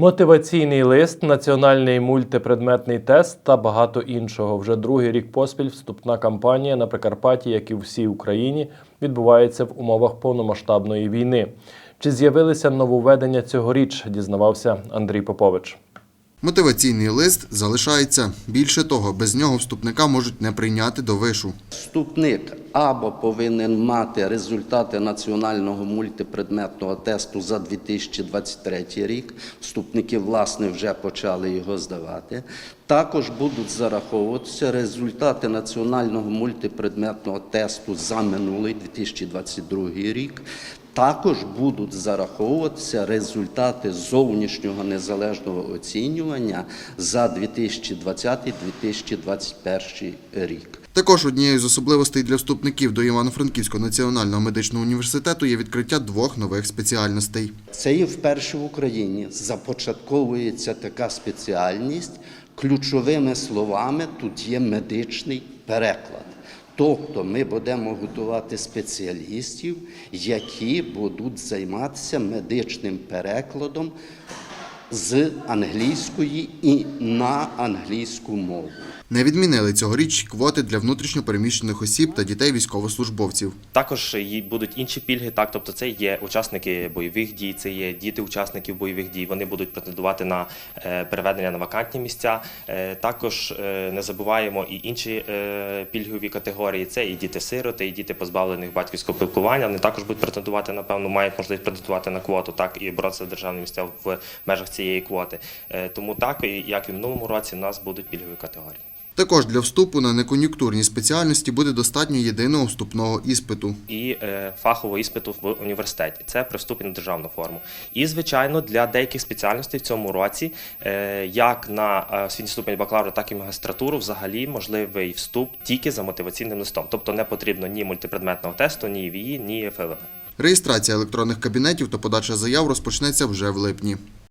Мотиваційний лист, національний мультипредметний тест та багато іншого. Вже другий рік поспіль вступна кампанія на Прикарпатті, як і в всій Україні, відбувається в умовах повномасштабної війни. Чи з'явилися нововведення цьогоріч? Дізнавався Андрій Попович. Мотиваційний лист залишається. Більше того, без нього вступника можуть не прийняти до вишу. Вступник або повинен мати результати національного мультипредметного тесту за 2023 рік. Вступники, власне, вже почали його здавати. Також будуть зараховуватися результати національного мультипредметного тесту за минулий 2022 рік. Також будуть зараховуватися результати зовнішнього незалежного оцінювання за 2020-2021 рік. Також однією з особливостей для вступників до Івано-Франківського національного медичного університету є відкриття двох нових спеціальностей. Це є вперше в Україні. Започатковується така спеціальність. Ключовими словами тут є медичний переклад. Тобто ми будемо готувати спеціалістів, які будуть займатися медичним перекладом з англійської і на англійську мову. Не відмінили цьогоріч квоти для внутрішньопереміщених осіб та дітей військовослужбовців. Також будуть інші пільги, так тобто це є учасники бойових дій, це є діти учасників бойових дій. Вони будуть претендувати на е, переведення на вакантні місця. Е, Також е, не забуваємо і інші пільгові категорії. Це і діти-сироти, і діти позбавлених батьківського піклування. Вони також будуть претендувати, напевно, мають можливість претендувати на квоту, так і боротися державні місця в межах цієї квоти. Тому так, як і в минулому році, у нас будуть пільгові категорії. Також для вступу на некон'юнктурні спеціальності буде достатньо єдиного вступного іспиту. і е, фахового іспиту в університеті. Це при вступі на державну форму. І, звичайно, для деяких спеціальностей в цьому році, е, як на е, освітній ступень бакалавра, так і магістратуру, взагалі можливий вступ тільки за мотиваційним листом. Тобто не потрібно ні мультипредметного тесту, ні ВІІ, ні ФЛВ. Реєстрація електронних кабінетів та подача заяв розпочнеться вже в липні.